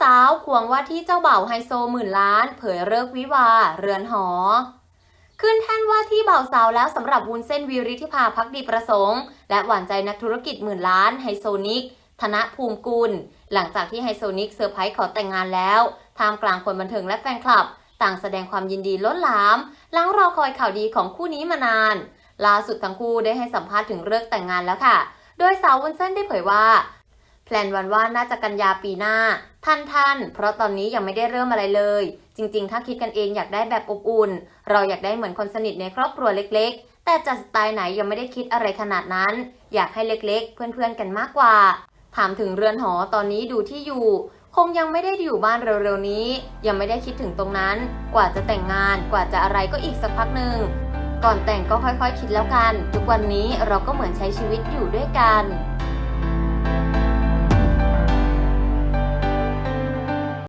สาวควงว่าที่เจ้าบ่าวไฮโซหมื่นล้าน เผยเลิกวิวา เรือนหอ ขึ้นแท่นว่าที่บ่าวสาวแล้วสำหรับวุ้นเส้นวีริธิภาพักดีประสงค์ และหวานใจนักธุรกิจหมื่นล้านไฮโซนิก ธนภูมิกุล หลังจากที่ไฮโซนิกเซอร์ไพรส์ขอแต่งงานแล้วท่ามกลางคนบันเทิงและแฟนคลับ ต่างแสดงความยินดีล้นหลามหลังรอคอยข่าวดีของคู่นี้มานานล่าสุดทั้งคู่ได้ให้สัมภาษณ์ถึงเรื่องแต่งงานแล้วค่ะ โดยสาววุ้นเส้นได้เผยว่า แพลนวันว่าน่าจะกันยาปีหน้า ท่านท่าน เพราะตอนนี้ยังไม่ได้เริ่มอะไรเลย จริงๆ ถ้าคิดกันเองอยากได้แบบอบอุ่น เราอยากได้เหมือนคนสนิทในครอบครัวเล็ก ๆ แต่จะสไตล์ไหนยังไม่ได้คิดอะไรขนาดนั้น อยากให้เล็กๆ เพื่อนๆกันมากกว่า ถามถึงเรือนหอตอนนี้ดูที่อยู่ คงยังไม่ได้อยู่บ้านเร็วๆนี้ ยังไม่ได้คิดถึงตรงนั้น กว่าจะแต่งงานกว่าจะอะไรก็อีกสักพักหนึ่งก่อนแต่งก็ค่อยๆคิดแล้วกัน ทุกวันนี้เราก็เหมือนใช้ชีวิตอยู่ด้วยกัน